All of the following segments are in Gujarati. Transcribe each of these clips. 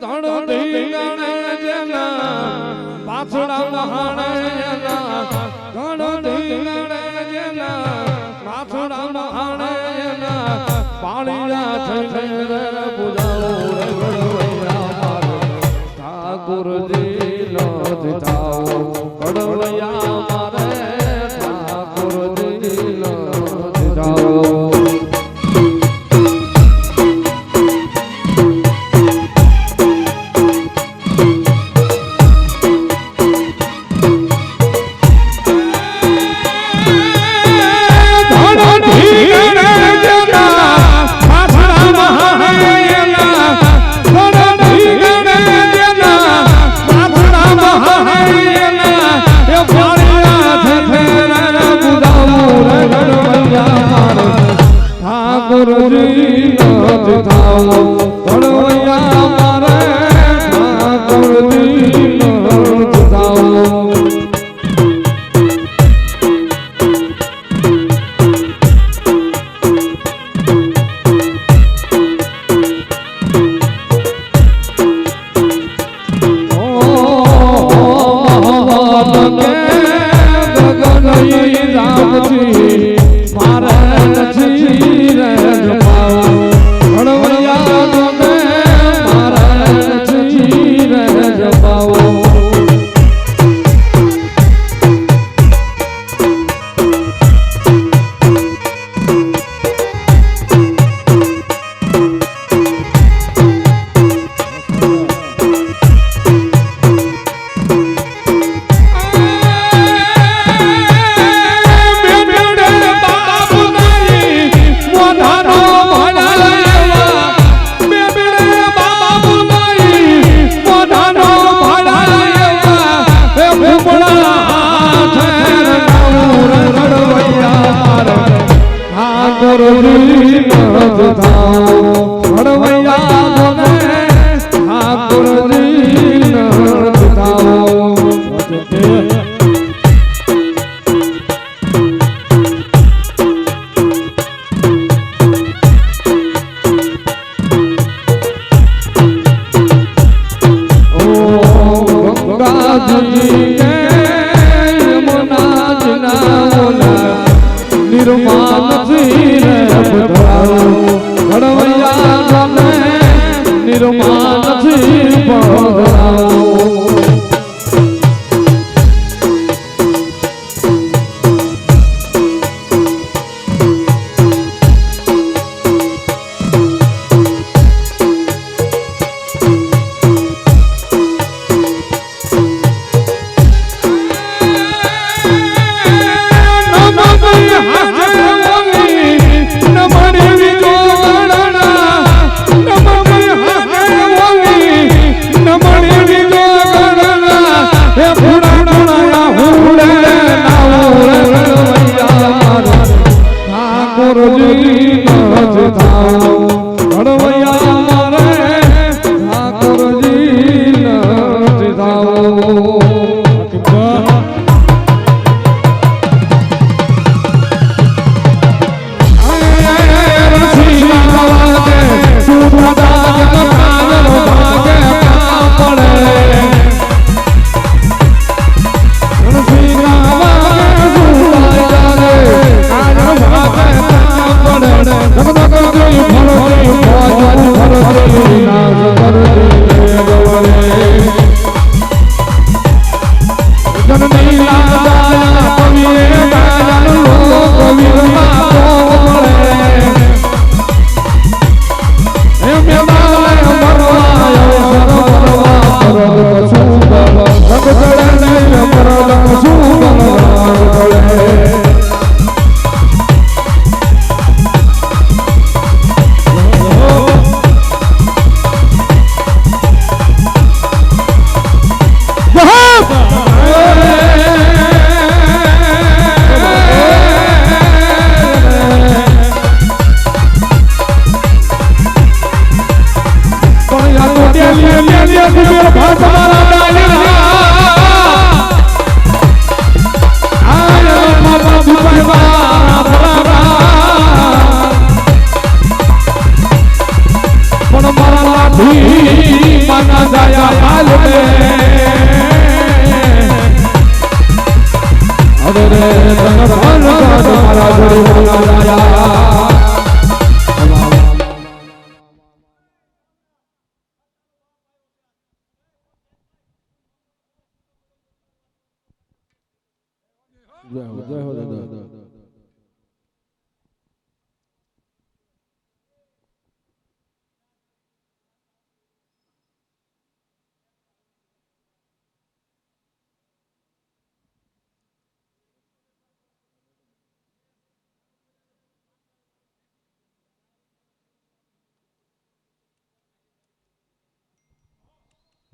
ધણ ધીણા જેના પાછડા મહાણા જેના ધણ ધીણા જેના પાછડા મહાણા જેના રોજી ન જાઉં कर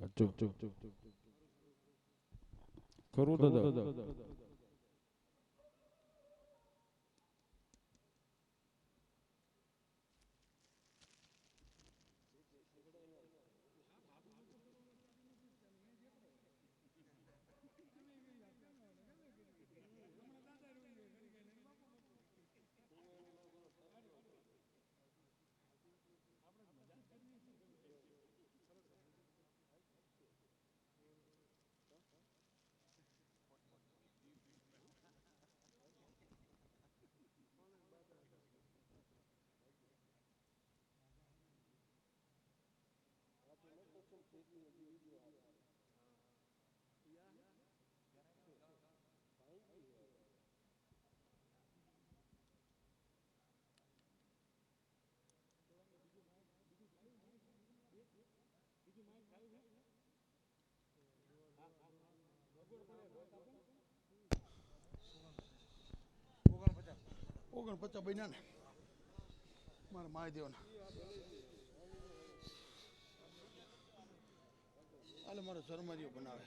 ચૂપ ચૂપ ચૂપ ખરું દાદા ઓગણપચાસ બન્યા ને. મારા મહાદેવના. હાલે મારો શરમારીઓ બનાવે.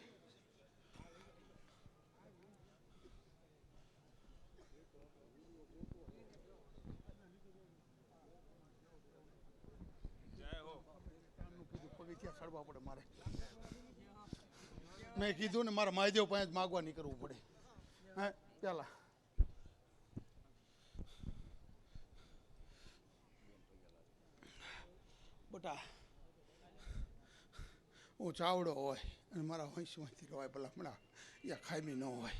પગથિયા ચડવા પડે મારે. મેં કીધું ને મારા મહાદેવ પાસે જ માગવા નીકળવું પડે. હે પેલા બટા, હું ચાવડો હોય અને મારા વંશમાંથી હોય પેલા હમણાં યા ખામી ન હોય.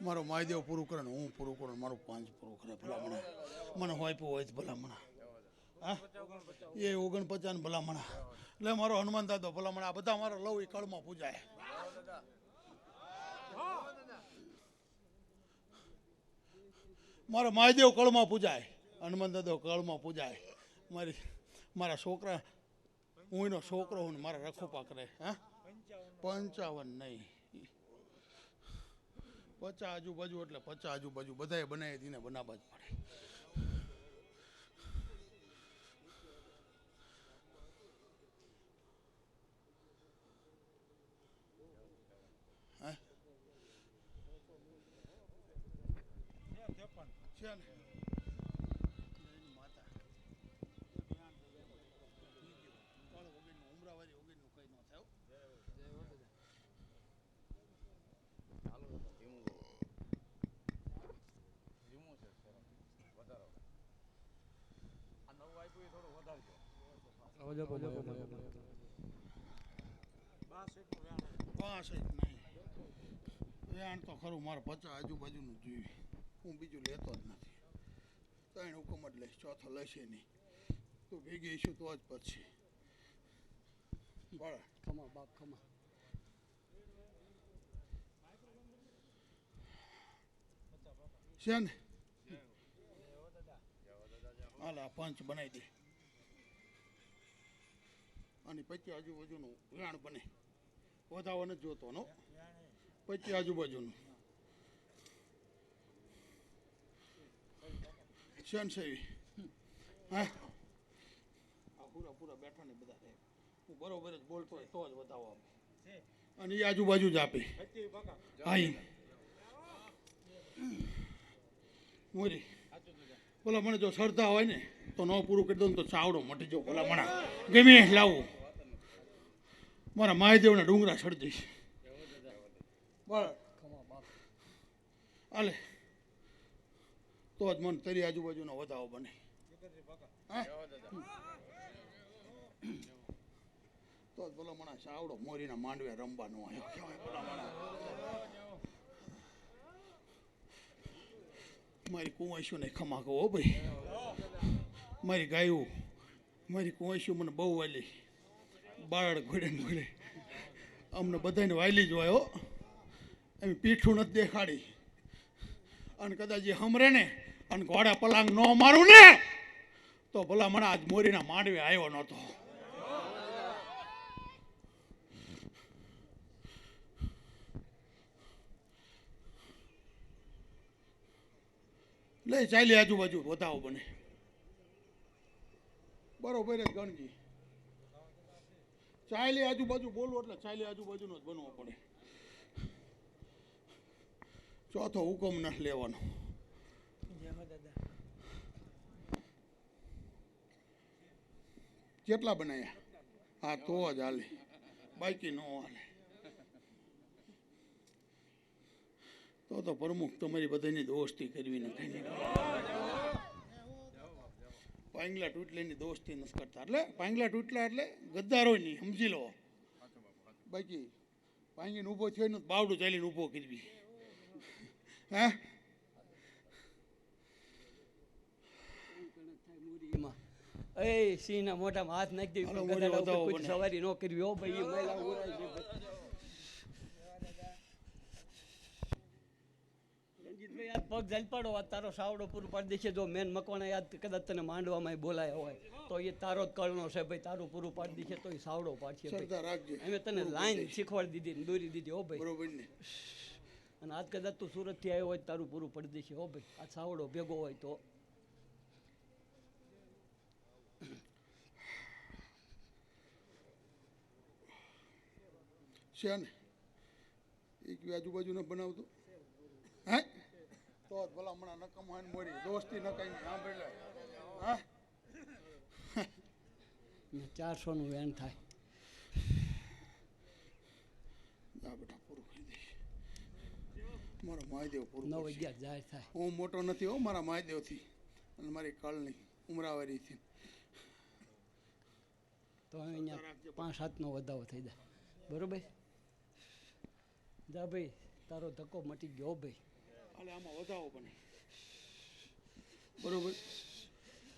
મારો મહાદેવ પૂરું કરે ને હું પૂરું કરું મારું પાંચ પૂરું કરે ભલામણા મને હોય પો હોય જ ભલા હા? એ ઓગણપચાસ ભલામણા એટલે મારો હનુમાન દાદો ભલામણા બધા મારા લવ એ કળમાં પૂજાય. મારો મહાદેવ કળમાં પૂજાય હનુમાન દાદો કળમાં પૂજાય. મારી, મારા છોકરા હું એનો છોકરો હું મારા રખોપા રહે હા? પંચાવન નહીં. પચાસ આજુબાજુ એટલે પચાસ આજુબાજુ, બધાએ બનાવી દીને બનાવવા જ પડે હે? છે ને? એની માતા કાળ વગરનું ઉમરાવાળી વગરનું કંઈ ન થાય હો. નહીં. વેણ તો ખરું મારે પચાસ આજુબાજુનું જોઈએ. હું બીજું લેતો જ નથી. ત્રણ હુકમ જ લઈશ ચોથો લેશે નહીં. તું ભેગી છું તો જ પછી. બળ. ખમા બાપ ખમા. છે ને? હાલ પંચ બનાવી દે. અને પછી આજુબાજુનું વેણ બને. વધાવો નથી જોતો નો પછી આજુબાજુનું. શન સેવી હા પૂરા પૂરા બેઠા ને બધા હું બરોબર જ બોલતો હોય તો જ વધાવો આપે. અને એ આજુબાજુ જ આપે. હા મોરી. બોલા મને જો શ્રદ્ધા હોય ને તો ન પૂરું કરી દઉં તો ચાવડો મટી જાઉં ભલા મણા ગમે લાવું. મારા મહાદેવના ડુંગરા ચડી દઈશ. ખમા હાલે. તો જ મન તરી આજુબાજુનો વધાવો બને. તો જ બોલો મણા આવડો મોરીના માંડવે રમવાનો આવ્યો. મારી કુંવાઈશું ને ખમા કહો ભાઈ. મારી ગાયું, મારી કુંવાઈશું મને બહુ વાલી. બાળ ઘોડે ઘોડે. અમને બધાને વાયલી જ હોય હો. એમ પીઠું નથી દેખાડી. અને કદાચ એ હમરે ને અને ઘોડા પલાંગ ન મારું ને, તો ભલા મને આજ મોરીના માંડવે આવ્યો નહોતો. લે ચાલી આજુબાજુ બતાવો બને. બરોબર ગણજી. ચાલી આજુબાજુ બોલવું એટલે ચાલી આજુબાજુનો જ બનવો પડે. ચોથો હુકમ ના લેવાનો. કેટલા બનાવ્યા હા તો જ હાલે. બાકી ન હાલે. તો તો પ્રમુખ તમારી બધાની દોસ્તી કરવી નથી પાંગલા ટૂટલેની દોસ્તી નથી કરતા. એટલે પાંગલા ટૂટલા એટલે ગદ્દારો નહીં સમજી લો. બાકી પાંગીને ઊભો થયો ને બાવડું ચાલીને ઊભો કરવી. હા? એ સિંહના મોઢામાં હાથ નાખી દેવી. સવારી ન કરવી હો ભાઈ એ મહિલા ઉડાય છે ભાઈ. રણજીતભાઈ આજ પગ ઝલપાડો આ તારો સાવડો પૂરું પાડી દેશે. જો મેન મકવાણા યાદ કદાચ તને માંડવામાં બોલાયા હોય તો એ તારો જ કરણો છે ભાઈ તારું પૂરું પાડી દેશે તો એ સાવડો પાડશે અમે તને લાઈન શીખવાડી દીધી ને દોરી દીધી હો ભાઈ. બરોબર ને. અને આજ કદાચ તું સુરતથી આવ્યો હોય તારું પૂરું પડી દેશે હો ભાઈ. આ સાવડો ભેગો હોય તો. છે ને? એક આજુબાજુના બનાવતું. હે? તો ભલા હમણાં નકમ હોય ને મોરી. દોસ્તી નકાઈ સાંભળે હા ચારસો ચારસોનું વેન થાય. બેટા પૂરું કરી દઈશ. મારો મહાદેવ પૂરું નવ અગિયાર જાહેર થાય. હું મોટો નથી હો મારા મહાદેવથી. અને મારી કાળની ઉમરાવારીથી તો અહીંયા પાંચ સાતનો વધારો થઈ જાય. બરોબર? જા ભાઈ તારો ધક્કો મટી ગયો ભાઈ. હાલે આમાં વધાવો બને બરોબર?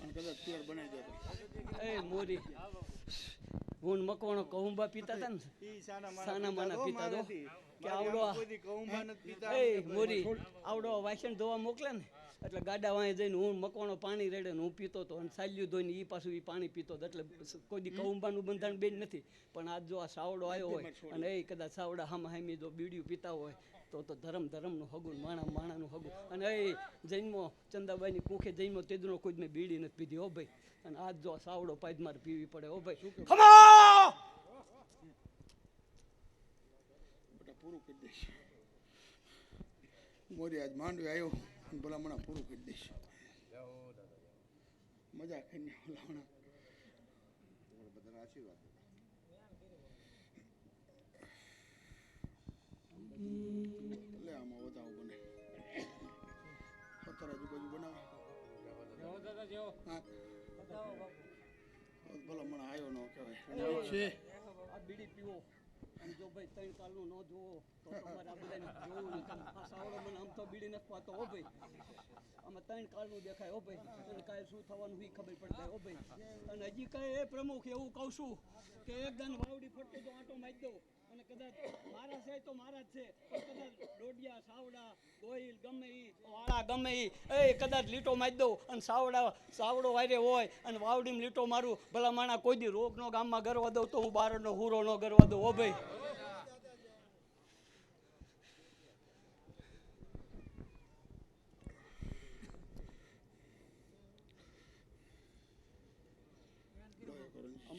અને કદાચ પિયર બનાવી દેતો એ મોરી. હું ને મકવાણો કહુંબા પીતા હતા ને? સાના માના પીતા તો કે આવડો એ મોરી આવડો વાસણ ધોવા મોકલે ને? એટલે ગાડા વાંહે જઈને હું મકવાણો પાણી રેડે ને હું પીતો હતો અને સાલ્યું ધોઈને એ પાછું એ પાણી પીતો હતો એટલે કોઈ દી કહુંબાનું બંધાણ બેન નથી. પણ આજ જો આ સાવડો આવ્યો હોય અને એ કદાચ સાવડા હામ હામી જો બીડિયું પીતા હોય તો તો ધરમ ધર્મનું હગું માણા માણાનું હગું અને એ જન્મો, ચંદાબાઈની કુખે જન્મો, તેદનો કોઈ મેં બીડી નથી પીધી, હો ભાઈ. અને આજ જો સાવડો પાઇદ મારે પીવી પડે, હો ભાઈ. પૂરું કરી દઈશ. મોરી આજ માંડવી આવ્યો ભલામણા ભલા પૂરું કરી દઈશ. મજા કરીને ભલા હમણાં લે હા. ભલો હમણાં આવ્યો ન કહેવાય. છે. આ બીડી પીવો. અને જો ભાઈ ત્રણ કાલનું ન જોવો એ કદાચ લીટો મારી દઉં. અને સાવડા, સાવડો વાયરે હોય અને વાવડીમાં લીટો મારું, ભલા માણા કોઈ દી રોગનો ગામમાં ગરવા દઉં તો હું બારનો હુરો નો ગરવા દઉં, ઓ ભાઈ.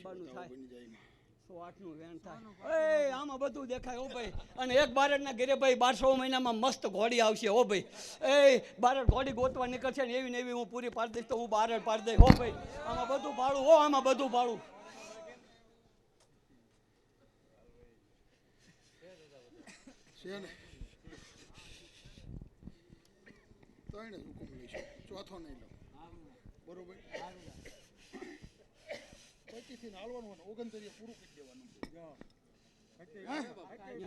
અંબાનું થાય. બની જાય એમાં. સો આઠનું વેણ થાય. એ આમાં બધું દેખાય હો ભાઈ. અને એક બારડના ઘેરે ભાઈ બારસો મહિનામાં મસ્ત ઘોડી આવશે હો ભાઈ. એ બારડ ઘોડી ગોતવા નીકળશે ને એવી ને એવી હું પૂરી પાડી દઈશ તો હું બારડ પાડી દઈશ હો ભાઈ. આમાં બધું ભાડું હો આમાં બધું ભાડું. ચોથો નહીં લો. બરોબર? પચીસથી હાલવાનું ઓગણતરીએ પૂરું કરી દેવાનું.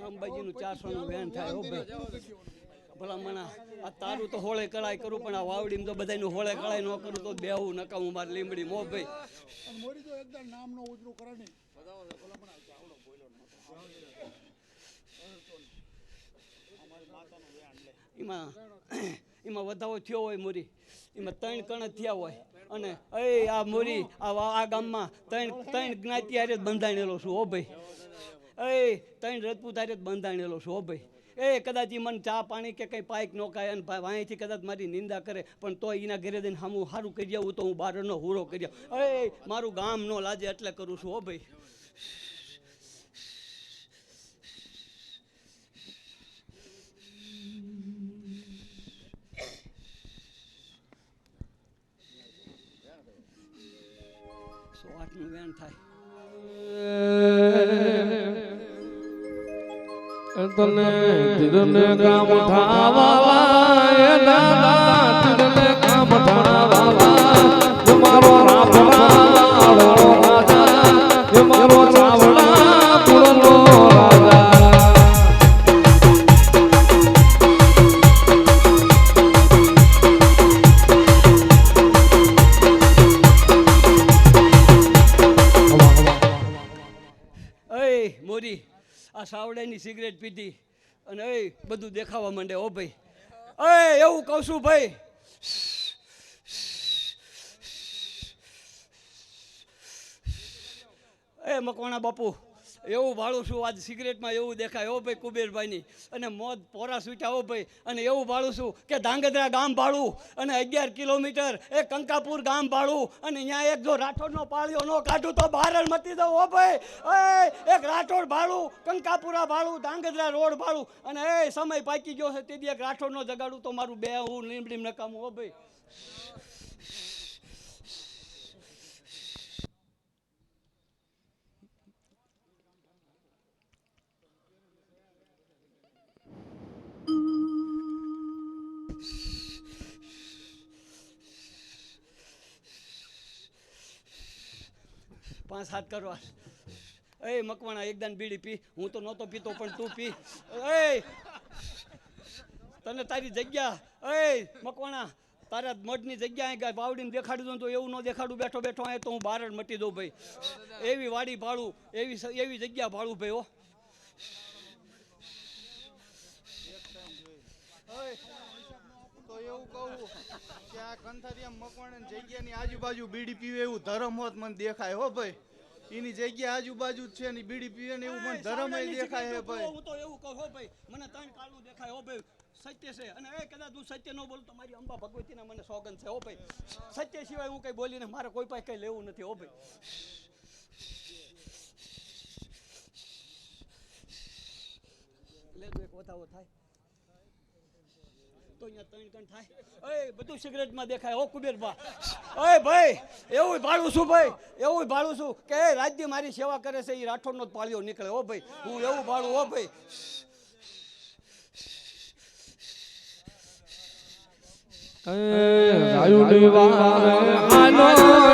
અંબાજીનું ચારસો નું વેણ થાય હો ભાઈ. ભલામણા આ તારું તો હોળે કળાય કરું પણ આ વાવડીમાં તો બધાયનું હોળે કળાય ન કરું તો બેહું નકામું મારે લીમડી મો ભાઈ. મોરી તો એકદમ નામ નો ઉજરું કરે નહીં. એમાં એમાં વધાવો થયો હોય મોરી. એમાં ત્રણ કણ થયા હોય. અને એ આ મોરી, આ ગામમાં ત્રણ ત્રણ જ્ઞાતિ હારે જ બંધાણેલો છું, હો ભાઈ. એ ત્રણ રજપૂત હારે જ બંધાણેલો છું, હો ભાઈ. એ કદાચ એ મને ચા પાણી કે કંઈ પાઇક ન ખાય અને વાંયથી કદાચ મારી નિંદા કરે, પણ તો એના ઘરે જઈને હામું સારું કરી આવું તો હું બારનો હુરો કરી આવું. એ મારું ગામ ન લાજે એટલે કરું છું, હો ભાઈ. આઠનું વેણ થાય. તને તીરને કામ આ સાવડાની સિગરેટ પીધી અને એ બધું દેખાવા માંડે ઓ ભાઈ. અરે, એવું કહું છું ભાઈ. એ મકવાણા બાપુ એવું ભાળું છું, આજ સિગરેટમાં એવું દેખાય. ઓ ભાઈ કુબેરભાઈની. અને મોત પોરા સૂટ્યા ઓ ભાઈ. અને એવું ભાળું છું કે ધાંગધ્રા ગામ ભાળું અને અગિયાર કિલોમીટર એ કંકાપુર ગામ ભાળું. અને અહીંયા એક જો રાઠોડનો પાળ્યો ન કાઢું તો બહાર જ મતી દઉં ઓ ભાઈ. એ એક રાઠોડ ભાળું, કંકાપુરા ભાળું, ધાંગધ્રા રોડ ભાળું. અને એ સમય પાકી ગયો છે, તેથી એક રાઠોડનો જગાડું તો મારું બે હું લીમડીમ નકામું, ઓ ભાઈ. પાંચ હાથ કરવા. એ મકવાણા એકદમ બીડી પી. હું તો નહોતો પીતો, પણ તું પી. એ! તને તારી જગ્યા. એ મકવાણા, તારા મઢની જગ્યા અહીં બાવડીને દેખાડી દઉં તો એવું ન દેખાડું. બેઠો બેઠો અહીંયા તો હું બહાર જ મટી દઉં ભાઈ. એવી વાડી ભાડું, એવી એવી જગ્યા ભાડું ભાઈ, હો તો એવું કહું કે આ કંથારિયા મકવાણા જગ્યાની આજુબાજુ બીડી પીવે એવું ધરમ હોત મને દેખાય હો ભાઈ. એની જગ્યા આજુબાજુ જ છે ને બીડી પીવે ને એવું મને ધરમ દેખાય હે ભાઈ. હું તો એવું કહું હો ભાઈ મને ત્રણ કાળું દેખાય હો ભાઈ. સત્ય છે. અને એ કદાચ હું સત્ય ન બોલું તો મારી અંબા ભગવતીના મને સોગન છે હો ભાઈ. સત્ય સિવાય હું કઈ બોલીને મારે કોઈ પાસે કઈ લેવું નથી હો ભાઈ. લેજો એક વધાવો થાય. તો અહીંયા ત્રણ કણ થાય. એ બધું સિગરેટમાં દેખાય ઓ કુબેરભા ઓય ભાઈ, એવું ભાડું છું ભાઈ? એવું ભાડું છું કે રાજ્ય મારી સેવા કરે છે એ રાઠોડનો જ પાળ્યો નીકળે, હો, ભાઈ. હું એવું ભાડું, હો, ભાઈ. ગાયુની દેવા આનો